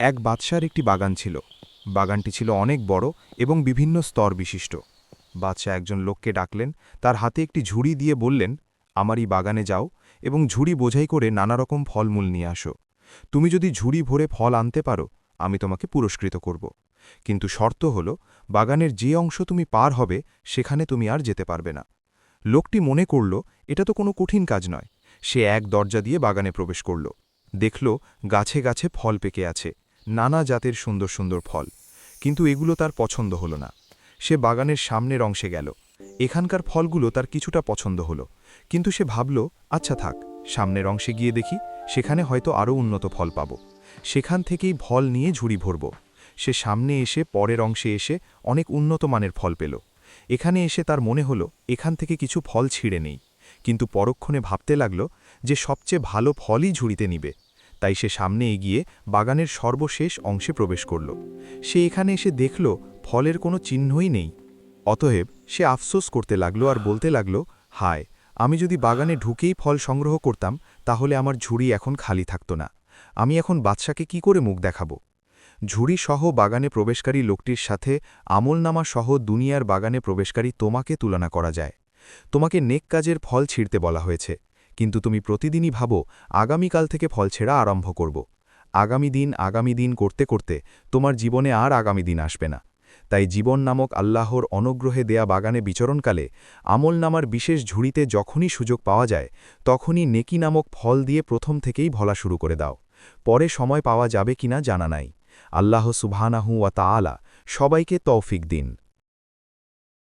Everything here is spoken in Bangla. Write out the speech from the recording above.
এক বাদশার একটি বাগান ছিল। বাগানটি ছিল অনেক বড় এবং বিভিন্ন স্তর বিশিষ্ট। বাদশাহ একজন লোককে ডাকলেন, তার হাতে একটি ঝুড়ি দিয়ে বললেন, আমার এই বাগানে যাও এবং ঝুড়ি বোঝাই করে নানা রকম ফলমূল নিয়ে আসো। তুমি যদি ঝুড়ি ভরে ফল আনতে পারো, আমি তোমাকে পুরস্কৃত করব। কিন্তু শর্ত হল, বাগানের যে অংশ তুমি পার হবে, সেখানে তুমি আর যেতে পারবে না। লোকটি মনে করল, এটা তো কোনো কঠিন কাজ নয়। সে এক দরজা দিয়ে বাগানে প্রবেশ করল। দেখল, গাছে গাছে ফল পেকে আছে। নানা জাতের সুন্দর সুন্দর ফল। কিন্তু এগুলো তার পছন্দ হলো না। সে বাগানের সামনের অংশে গেল। এখানকার ফলগুলো তার কিছুটা পছন্দ হলো। কিন্তু সে ভাবল আচ্ছা থাক, সামনের অংশে গিয়ে দেখি সেখানে হয়তো আরও উন্নত ফল পাব। সেখান থেকেই ফল নিয়ে ঝুড়ি ভরব। সে সামনে এসে পরের অংশে এসে অনেক উন্নত মানের ফল পেল। এখানে এসে তার মনে হলো, এখান থেকে কিছু ফল ছিঁড়ে নেই। কিন্তু পরক্ষণে ভাবতে লাগল যে সবচেয়ে ভালো ফলই ঝুড়িতে নিবে। তাই সে সামনে এগিয়ে বাগানের সর্বশেষ অংশে প্রবেশ করল। সে এখানে এসে দেখল, ফলের কোনো চিহ্নই নেই। অতএব সে আফসোস করতে লাগল আর বলতে লাগল, হায়, আমি যদি বাগানে ঢুকেই ফল সংগ্রহ করতাম, তাহলে আমার ঝুড়ি এখন খালি থাকত না। আমি এখন বাদশাকে কি করে মুখ দেখাবো? ঝুড়ি সহ বাগানে প্রবেশকারী লোকটির সাথে আমলনামা সহ দুনিয়ার বাগানে প্রবেশকারী তোমাকে তুলনা করা যায়। তোমাকে নেক কাজের ফল ছিঁড়তে বলা হয়েছে। কিন্তু তুমি প্রতিদিনই ভাবো, আগামীকাল থেকে ফল ছেঁড়া আরম্ভ করব। আগামী দিন আগামী দিন করতে করতে তোমার জীবনে আর আগামী দিন আসবে না। তাই জীবন নামক আল্লাহর অনুগ্রহে দেয়া বাগানে বিচরণকালে আমল নামার বিশেষ ঝুড়িতে যখনই সুযোগ পাওয়া যায়, তখনই নেকি নামক ফল দিয়ে প্রথম থেকেই ভলা শুরু করে দাও। পরে সময় পাওয়া যাবে কিনা জানা নাই। আল্লাহ সুবহানাহু ওয়া তাআলা সবাইকে তৌফিক দিন।